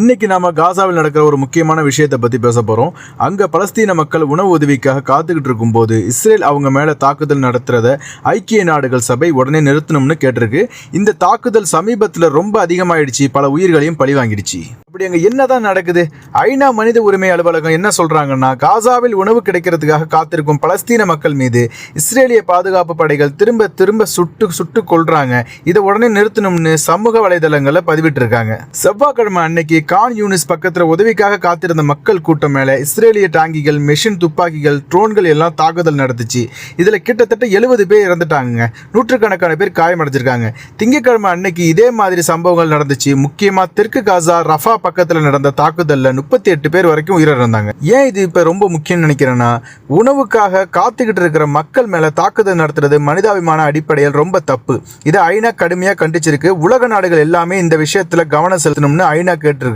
இன்னைக்கு நாம காசாவில் நடக்கிற ஒரு முக்கியமான விஷயத்தை பத்தி பேச போறோம். அங்க பலஸ்தீன மக்கள் உணவு உதவிக்காக காத்துக்கிட்டு இருக்கும்போது இஸ்ரேல் அவங்க மேல தாக்குதல் நடத்துறத ஐக்கிய நாடுகள் சபை உடனே நிறுத்தணும்னு கேட்டிருக்கு. இந்த தாக்குதல் சமீபத்துல ரொம்ப அதிகமாயிடுச்சு. பல உயிர்களையும் பழி வாங்கிடுச்சு அப்படி என்ன என்னதான் நடக்குது? ஐநா மனித உரிமை அலுவலகம் என்ன சொல்கிறாங்கன்னா காசாவில் உணவு கிடைக்கிறதுக்காக காத்திருக்கும் பலஸ்தீன மக்கள் மீது இஸ்ரேலிய பாதுகாப்பு படைகள் திரும்ப திரும்ப சுட்டு சுட்டு கொள்றாங்க இதை உடனே நிறுத்தணும்னு சமூக வலைதளங்களில் பதிவிட்டிருக்காங்க. செவ்வாய்க்கிழமை அன்னைக்கு கான் யூனிஸ் பக்கத்தில் உதவிக்காக காத்திருந்த மக்கள் கூட்டம் மேலே இஸ்ரேலிய டாங்கிகள் மெஷின் துப்பாக்கிகள் ட்ரோன்கள் எல்லாம் தாக்குதல் நடத்துச்சு இதில் கிட்டத்தட்ட எழுபது பேர் இறந்துட்டாங்க நூற்றுக்கணக்கான பேர் காயமடைஞ்சிருக்காங்க. திங்கட்கிழமை அன்னைக்கு இதே மாதிரி சம்பவங்கள் நடந்துச்சு. முக்கியமாக தெற்கு காசா ரஃபா பக்கத்துல நடந்த தாக்குதல்ல முப்பத்தி எட்டு பேர் வரைக்கும் உயிரிழந்தாங்க. ஏன் இது இப்ப ரொம்ப முக்கியம் நினைக்கிறேன்னா உணவுக்காக காத்துக்கிட்டு இருக்கிற மக்கள் மேல தாக்குதல் நடத்துறது மனிதாபிமான அடிப்படையில் ரொம்ப தப்பு. இதை ஐநா கடுமையா கண்டிச்சிருக்கு. உலக நாடுகள் எல்லாமே இந்த விஷயத்துல கவனம் செலுத்தணும்னு ஐநா கேட்டிருக்கு.